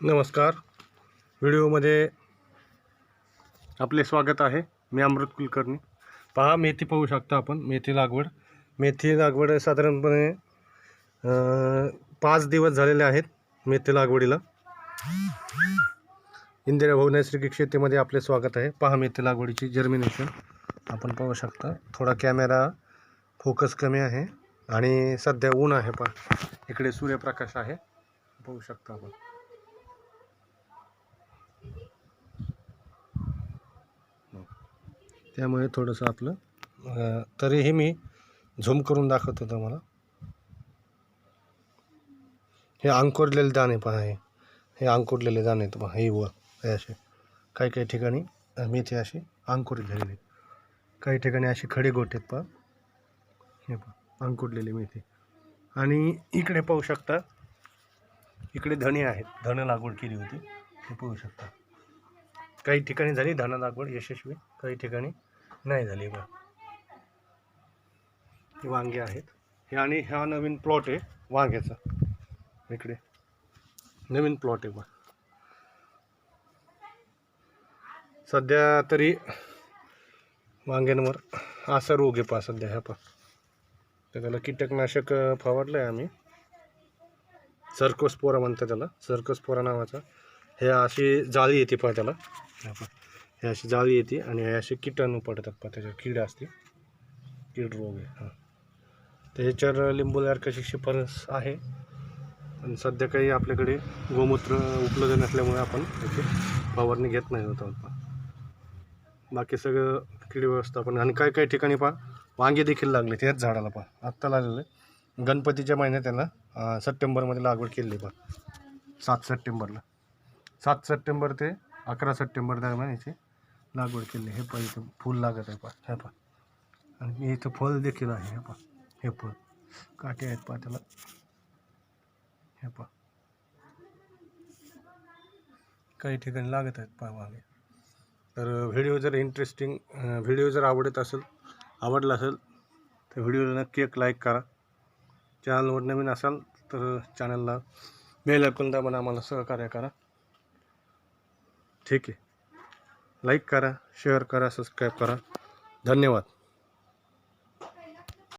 नमस्कार. व्हिडिओमध्ये आपले स्वागत आहे. मी अमृत कुलकर्णी. पहा मेथी पाहू शकता आपण. मेथी लागवड. मेथी लागवड साधारणपणे पाच दिवस झालेले आहेत मेथी लागवडीला. इंदिराभाऊ नैसर्गिक शेतीमध्ये आपले स्वागत आहे. पहा मेथी लागवडीची जर्मिनेशन आपण पाहू शकता. थोडा कॅमेरा फोकस कमी आहे. आणि सध्या ऊन आहे पहा इकडे सूर्यप्रकाश आहे. पाहू शकता आपण. त्यामुळे थोडंसं आपलं तरीही मी झूम करून दाखवतो तुम्हाला हे अंकुरलेले दाणे पहा आहे हे अंकुरलेले दाणे पहा हे व हे असे. काही काही ठिकाणी मेथी अशी अंकुरलेली झालेली काही ठिकाणी अशी खडे गोट आहेत पहा. हे पहा अंकुरलेली मेथी आणि इकडे पाहू शकता इकडे धणे आहेत. धणं लागवड केली होती हे पाहू शकता. काही ठिकाणी झाली धाना लागवड यशस्वी काही ठिकाणी नाही झाली बा वांगे आहेत. हे आणि हा नवीन प्लॉट आहे वांग्याचा. इकडे. नवीन प्लॉट आहे बा सध्या तरी वांग्यांवर असा रोग आहे पा सध्या ह्या पा तर त्याला कीटकनाशक अं, फवारलं आहे आम्ही सर्कोस्पोरा म्हणतात त्याला. सर्कोस्पोरा नावाचा. हे अशी जाळी येते पहा त्याला. हे अशी जाळी येते आणि हे असे किटाणू पडतात पहा त्याच्यावर कीड असते. कीड रोग आहे. हां. तर ह्याच्यावर लिंबू कशी शिफारस आहे? आणि सध्या काही आपल्याकडे गोमूत्र उपलब्ध नसल्यामुळे आपण त्याची फवारणी घेत नाही होत आहोत बाकी सगळं कीड व्यवस्थापन. आणि काही काही ठिकाणी पहा वांगे देखील लागले त्याच झाडाला पहा. आत्ता लागलेलं आहे गणपतीच्या महिन्यात त्यांना सप्टेंबरमध्ये लागवड केलेली पहा. सात सप्टेंबरला. सात सप्टेंबर ते अकरा सप्टेंबर दरम्यान याची लागवड केली. हे पण इथं फूल लागत आहे पहा हे पहा आणि इथं फळ देखील आहे हे पहा हे फळ. काटे आहेत पा त्याला. हे पहा काही ठिकाणी लागत आहेत पहा मागे. तर व्हिडिओ जर इंटरेस्टिंग व्हिडिओ जर आवडत असेल आवडला असेल तर व्हिडिओला नक्की एक लाईक करा. चॅनलवर नवीन असाल तर चॅनलला बेल ऐकून दाबून आम्हाला सहकार्य करा. ठीक आहे. लाईक करा शेअर करा सबस्क्राईब करा. धन्यवाद.